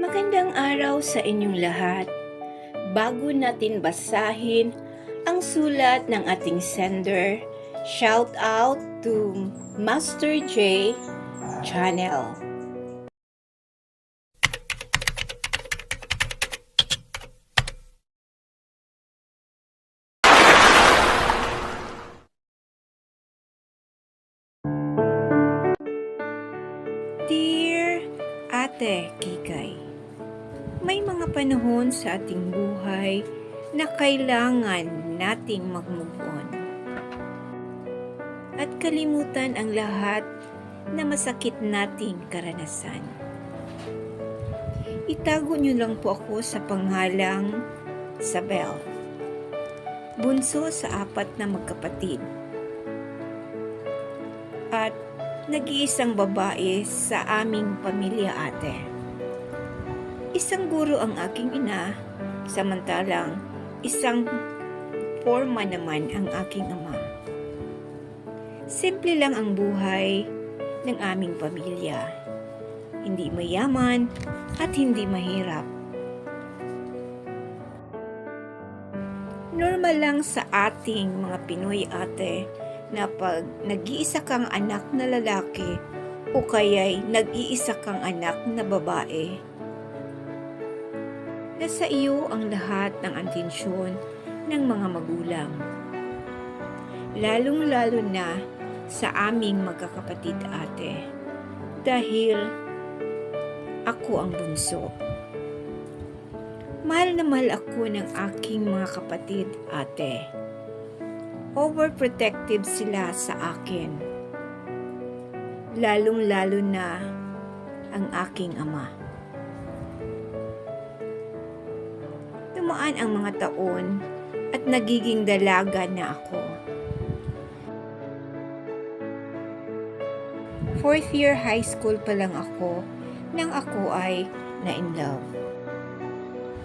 Magandang araw sa inyong lahat. Bago natin basahin ang sulat ng ating sender, shout out to Master J Channel. Sa ating buhay na kailangan nating mag-move on. At kalimutan ang lahat na masakit nating karanasan. Itago niyo lang po ako sa panghalang Sabel. Bunso sa apat na magkapatid. At nag-iisang babae sa aming pamilya ate. Isang guro ang aking ina, samantalang isang forma naman ang aking ama. Simple lang ang buhay ng aming pamilya. Hindi mayaman at hindi mahirap. Normal lang sa ating mga Pinoy ate na pag nag-iisa kang anak na lalaki o kaya'y nag-iisa kang anak na babae. Nasa iyo ang lahat ng atensyon ng mga magulang. Lalong-lalo na sa aming magkakapatid ate. Dahil ako ang bunso. Mahal na mahal ako ng aking mga kapatid ate overprotective sila sa akin. Lalong-lalo na ang aking ama. Tumaan ang mga taon at nagiging dalaga na ako. Fourth year high school pa lang ako nang ako ay na in love.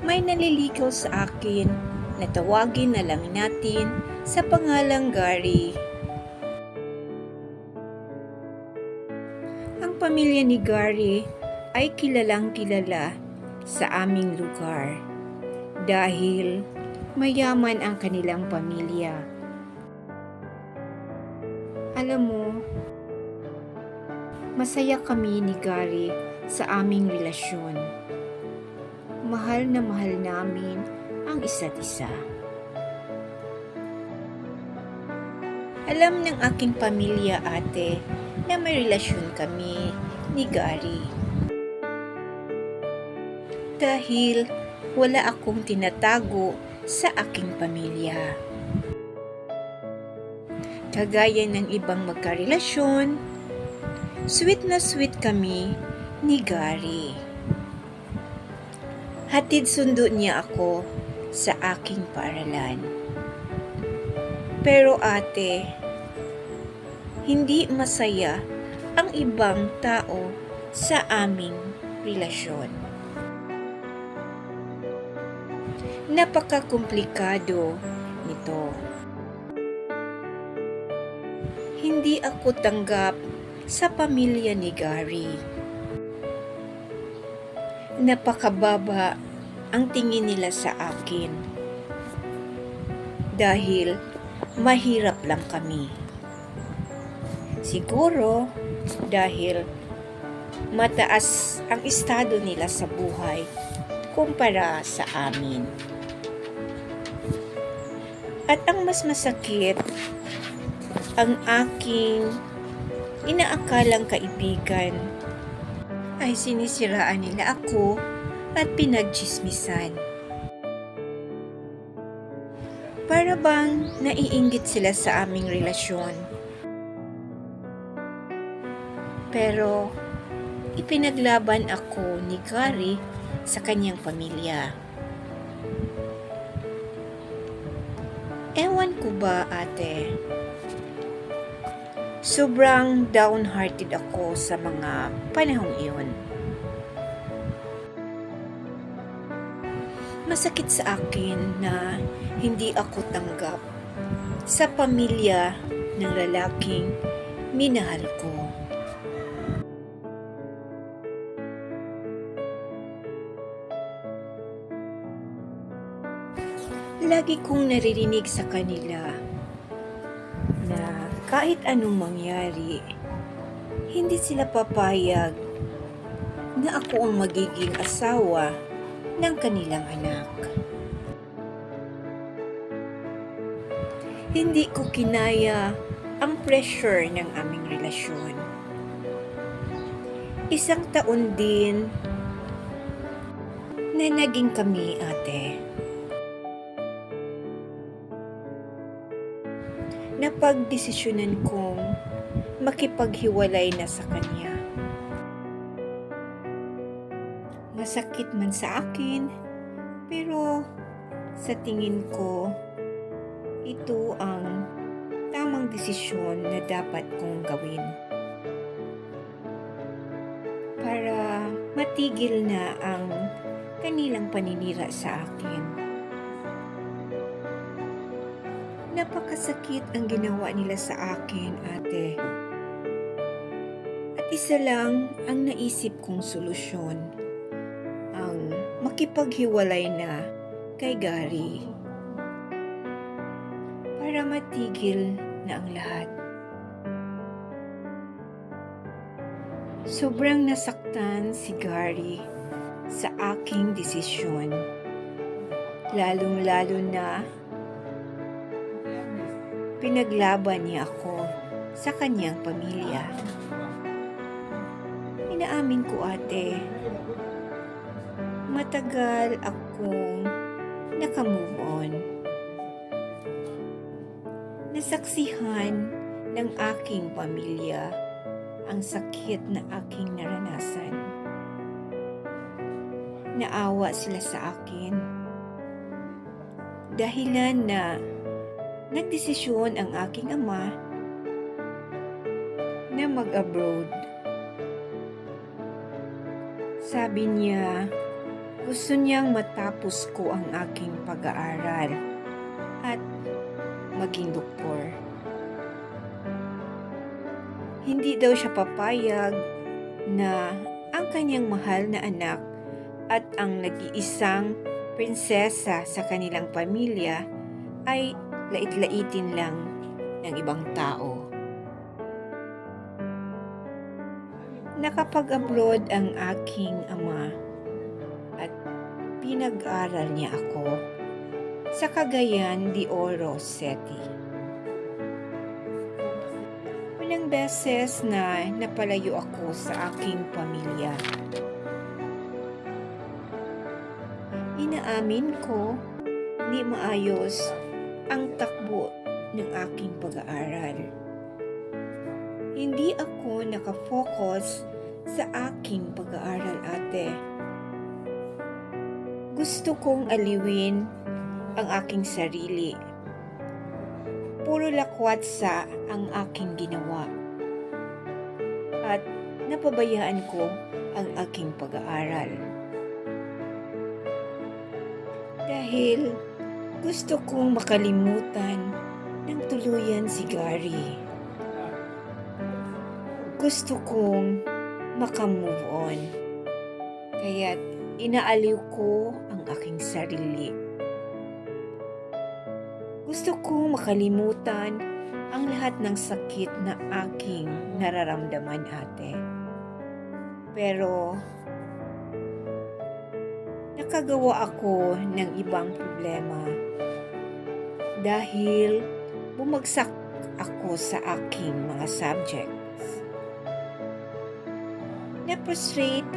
May naliligaw sa akin na tawagin na lang natin sa pangalang Gary. Ang pamilya ni Gary ay kilalang kilala sa aming lugar dahil mayaman ang kanilang pamilya. Alam mo, masaya kami ni Gary sa aming relasyon. Mahal na mahal namin ang isa't isa. Alam ng aking pamilya ate na may relasyon kami ni Gary. Dahil wala akong tinatago sa aking pamilya. Kagaya ng ibang magkarelasyon, sweet na sweet kami ni Gary. Hatid sundo niya ako sa aking paaralan. Pero ate, hindi masaya ang ibang tao sa aming relasyon. Napakakomplikado nito. Hindi ako tanggap sa pamilya ni Gary. Napakababa ang tingin nila sa akin. Dahil mahirap lang kami. Siguro dahil mataas ang estado nila sa buhay kumpara sa amin. At ang mas masakit, ang aking inaakalang kaibigan ay sinisiraan nila ako at pinagchismisan. Para bang naiinggit sila sa aming relasyon. Pero ipinaglaban ako ni Gary sa kanyang pamilya. Ewan ko ba ate, sobrang downhearted ako sa mga panahong iyon. Masakit sa akin na hindi ako tanggap sa pamilya ng lalaking minahal ko. Lagi kong naririnig sa kanila na kahit anong mangyari, hindi sila papayag na ako ang magiging asawa ng kanilang anak. Hindi ko kinaya ang pressure ng aming relasyon. Isang taon din na naging kami ate. Napagdesisyonan kong makipaghiwalay na sa kanya. Masakit man sa akin, pero sa tingin ko, ito ang tamang desisyon na dapat kong gawin. Para matigil na ang kanilang paninira sa akin. Napakasakit ang ginawa nila sa akin, ate. At isa lang ang naisip kong solusyon. Ang makipaghiwalay na kay Gary. Para matigil na ang lahat. Sobrang nasaktan si Gary sa aking desisyon. Lalong-lalo na pinaglaban niya ako sa kanyang pamilya. Inaamin ko ate, matagal akong nakamove on. Nasaksihan ng aking pamilya ang sakit na aking naranasan. Naawa sila sa akin. Dahilan na nagdesisyon ang aking ama na mag-abroad. Sabi niya, gusto niyang matapos ko ang aking pag-aaral at maging doktor. Hindi daw siya papayag na ang kanyang mahal na anak at ang nag-iisang prinsesa sa kanilang pamilya ay lait-laitin lang ng ibang tao. Nakapag-abroad ang aking ama at pinag-aral niya ako sa Cagayan de Oro City. Unang beses na napalayo ako sa aking pamilya. Inaamin ko, ni maayos ang takbo ng aking pag-aaral. Hindi ako nakafocus sa aking pag-aaral ate. Gusto kong aliwin ang aking sarili. Puro lakwatsa ang aking ginawa. At napabayaan ko ang aking pag-aaral. Dahil gusto kong makalimutan ng tuluyan si Gary. Gusto kong makamove on. Kaya't inaaliw ko ang aking sarili. Gusto kong makalimutan ang lahat ng sakit na aking nararamdaman ate. Pero nakagawa ako ng ibang problema dahil bumagsak ako sa aking mga subjects. Na-frustrate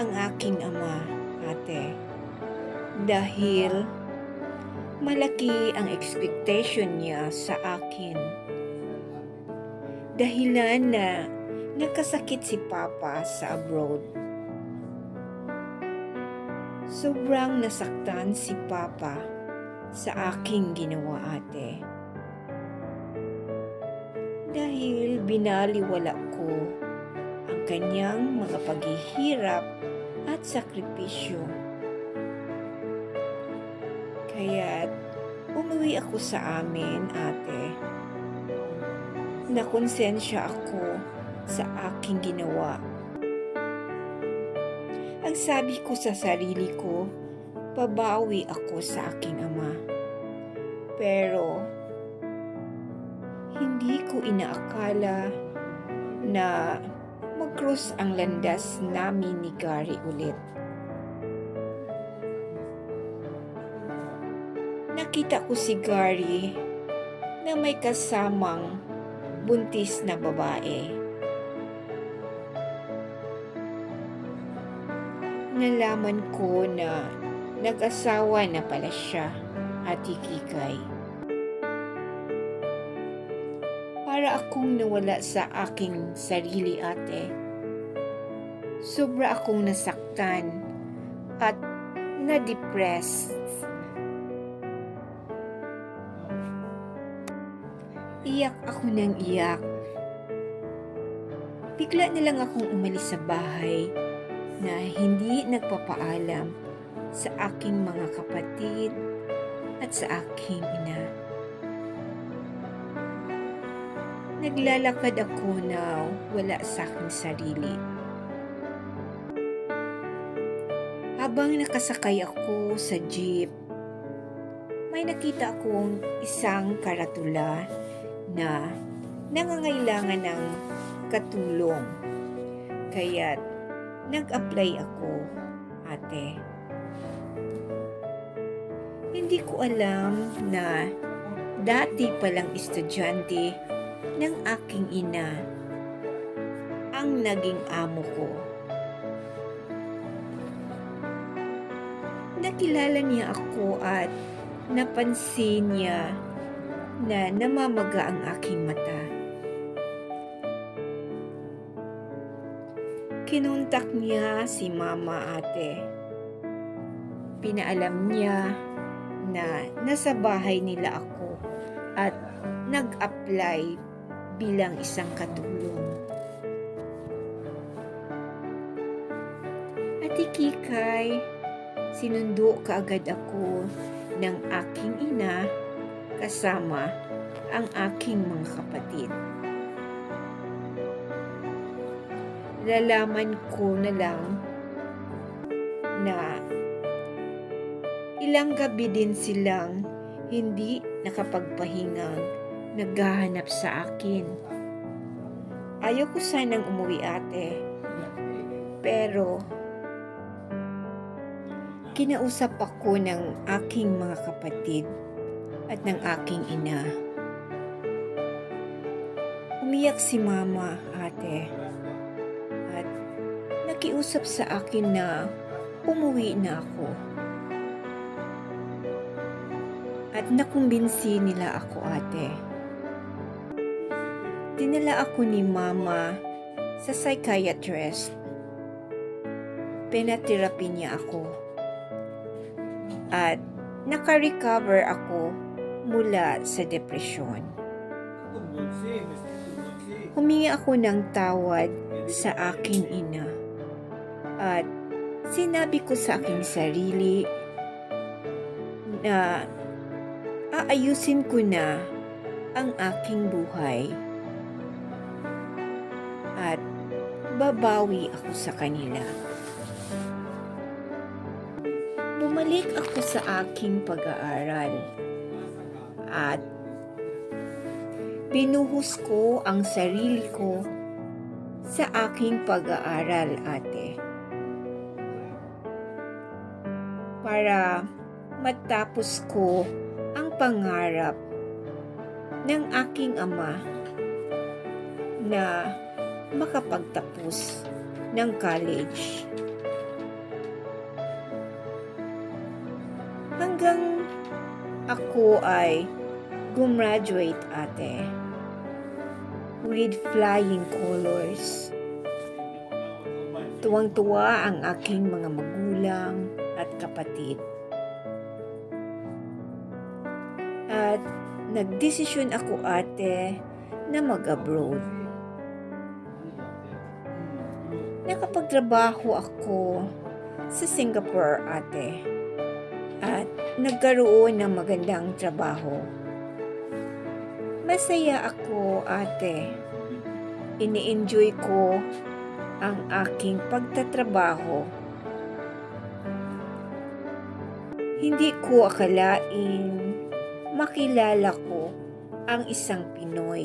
ang aking ama, ate, dahil malaki ang expectation niya sa akin. Dahilan na nagkasakit si Papa sa abroad. Sobrang nasaktan si Papa sa aking ginawa ate. Dahil binaliwala ko ang kanyang mga paghihirap at sakripisyo. Kaya't umuwi ako sa amin ate. Nakonsensya ako sa aking ginawa. Ang sabi ko sa sarili ko, pabawi ako sa aking ama. Pero hindi ko inaakala na mag-cross ang landas namin ni Gary ulit. Nakita ko si Gary na may kasamang buntis na babae. Nalaman ko na nag-asawa na pala siya, Ate Kikay. Para akong nawala sa aking sarili, ate. Sobra akong nasaktan at na-depressed. Iyak ako ng iyak. Bigla na lang akong umalis sa bahay na hindi nagpapaalam sa aking mga kapatid at sa aking ina. Naglalakad ako na wala sa aking sarili. Habang nakasakay ako sa jeep, may nakita akong isang karatula na nangangailangan ng katulong. Kaya nag-apply ako, ate. Hindi ko alam na dati palang estudyante ng aking ina ang naging amo ko. Nakilala niya ako at napansin niya na namamaga ang aking mata. Kinuntak niya si mama ate. Pinaalam niya na nasa bahay nila ako at nag-apply bilang isang katulong. Ate Kikay, sinundo kaagad ako ng aking ina kasama ang aking mga kapatid. Lalaman ko na lang na ilang gabi din silang hindi nakapagpahingang naghahanap sa akin. Ayoko sanang umuwi ate. Pero kinausap ako ng aking mga kapatid at ng aking ina. Umiyak si mama ate at nakiusap sa akin na umuwi na ako. At nakumbinsi nila ako ate. Dinala ako ni mama sa psychiatrist. Penatherapy niya ako. At naka-recover ako mula sa depresyon. Humingi ako ng tawad sa aking ina. At sinabi ko sa aking sarili na aayusin ko na ang aking buhay. At babawi ako sa kanila. Bumalik ako sa aking pag-aaral. At binuhos ko ang sarili ko sa aking pag-aaral, ate. Para matapos ko ang pangarap ng aking ama na makapagtapos ng college. Hanggang ako ay gumraduate ate with flying colors. Tuwang-tuwa ang aking mga magulang kapatid. At nagdesisyon ako ate na mag-abroad. Nakapagtrabaho ako sa Singapore ate. At nagkaroon ng magandang trabaho. Masaya ako ate. Ini-enjoy ko ang aking pagtatrabaho. Hindi ko akalain makilala ko ang isang Pinoy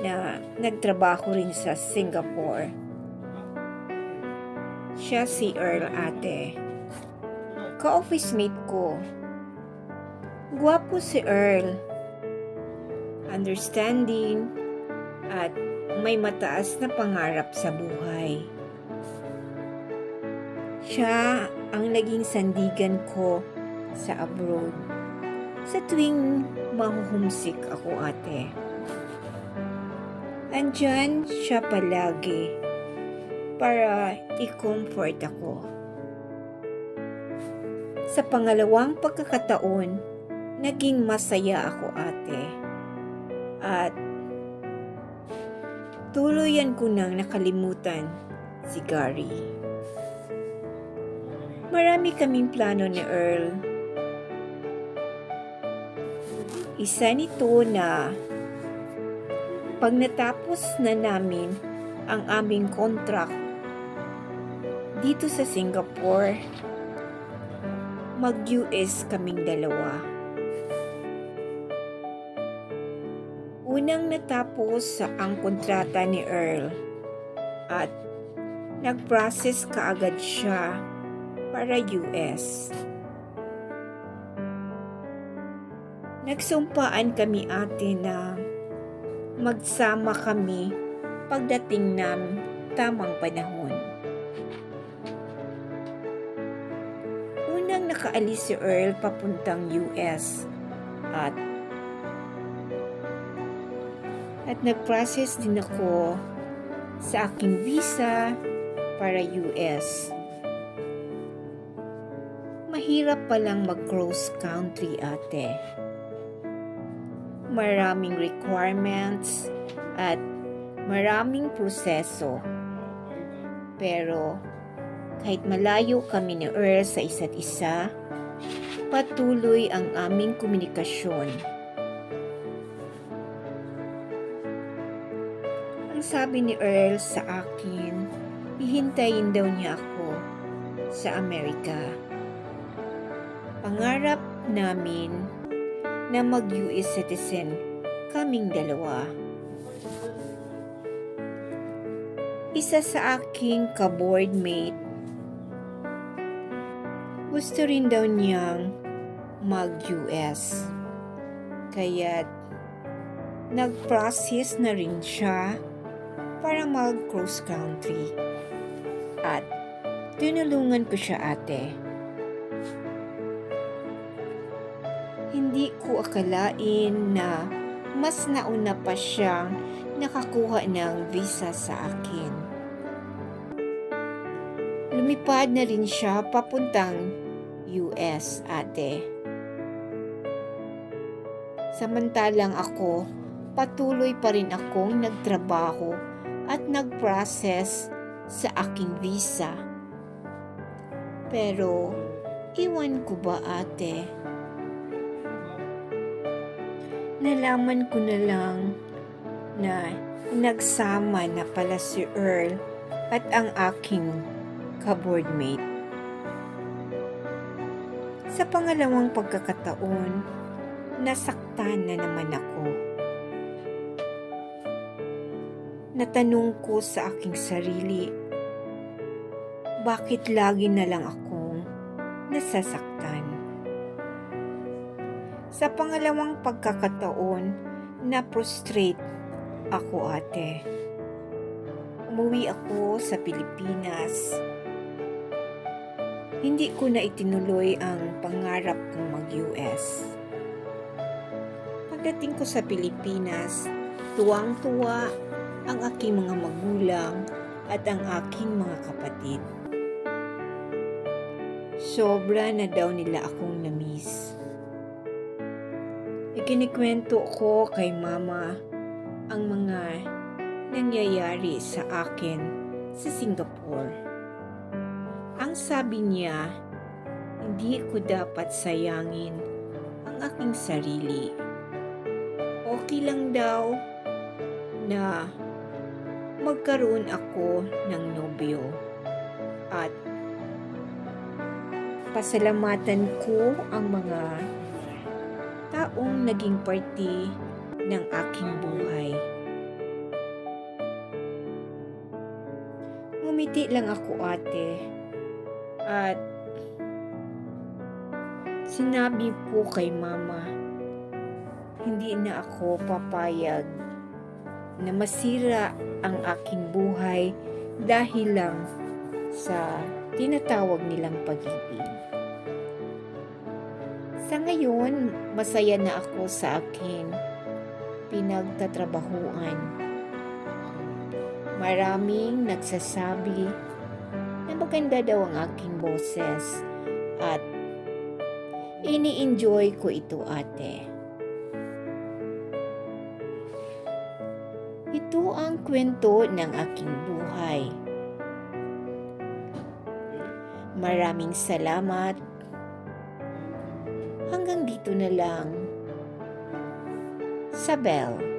na nagtrabaho rin sa Singapore. Siya si Earl ate. Ka-office mate ko. Gwapo si Earl. Understanding at may mataas na pangarap sa buhay. Siya ang naging sandigan ko sa abroad. Sa tuwing mahuhumsik ako ate. Andyan siya palagi para i-comfort ako. Sa pangalawang pagkakataon, naging masaya ako ate. At tuluyan ko nang nakalimutan si Gary. Marami kaming plano ni Earl. Isa nito na pag natapos na namin ang aming contract dito sa Singapore, mag-US kaming dalawa. Unang natapos ang kontrata ni Earl at nag-process kaagad siya para US. Nagsumpaan kami ate na magsama kami pagdating ng tamang panahon. Unang nakaalis si Earl papuntang US at at nag-process din ako sa aking visa para US. Mahirap palang mag-cross country ate maraming requirements at maraming proseso. Pero kahit malayo kami ni Earl sa isa't isa, patuloy ang aming komunikasyon. Ang sabi ni Earl sa akin, hihintayin daw niya ako sa Amerika. Pangarap namin na mag-US citizen kaming dalawa. Isa sa aking ka-board mate, gusto rin daw niyang mag-US. Kaya nag-process na rin siya para mag-cross country. At tinulungan ko siya ate. Akalain na mas nauna pa siyang nakakuha ng visa sa akin. Lumipad na rin siya papuntang US ate. Samantalang ako, patuloy pa rin akong nagtrabaho at nag-process sa aking visa. Pero, iwan ko ba ate? Nalaman ko na lang na nagsama na pala si Earl at ang aking ka-boardmate. Sa pangalawang pagkakataon, nasaktan na naman ako. Natanong ko sa aking sarili, bakit lagi na lang akong nasasaktan? Sa pangalawang pagkakataon, na-prostrate ako ate. Umuwi ako sa Pilipinas. Hindi ko na itinuloy ang pangarap kong mag-US. Pagdating ko sa Pilipinas, tuwang-tuwa ang aking mga magulang at ang aking mga kapatid. Sobra na daw nila akong na-miss. Ikinikwento ko kay mama ang mga nangyayari sa akin sa Singapore. Ang sabi niya, hindi ko dapat sayangin ang aking sarili. Okay lang daw na magkaroon ako ng nobyo at Pasalamatan ko ang mga taong naging parte ng aking buhay. Ngumiti lang ako ate at sinabi ko kay mama hindi na ako papayag na masira ang aking buhay dahil lang sa tinatawag nilang pag-ibig. Ngayon, masaya na ako sa akin pinagtatrabahuan. Maraming nagsasabi na maganda daw ang aking boses at ini-enjoy ko ito ate. Ito ang kwento ng aking buhay. Maraming salamat. Dito na lang. Sabel.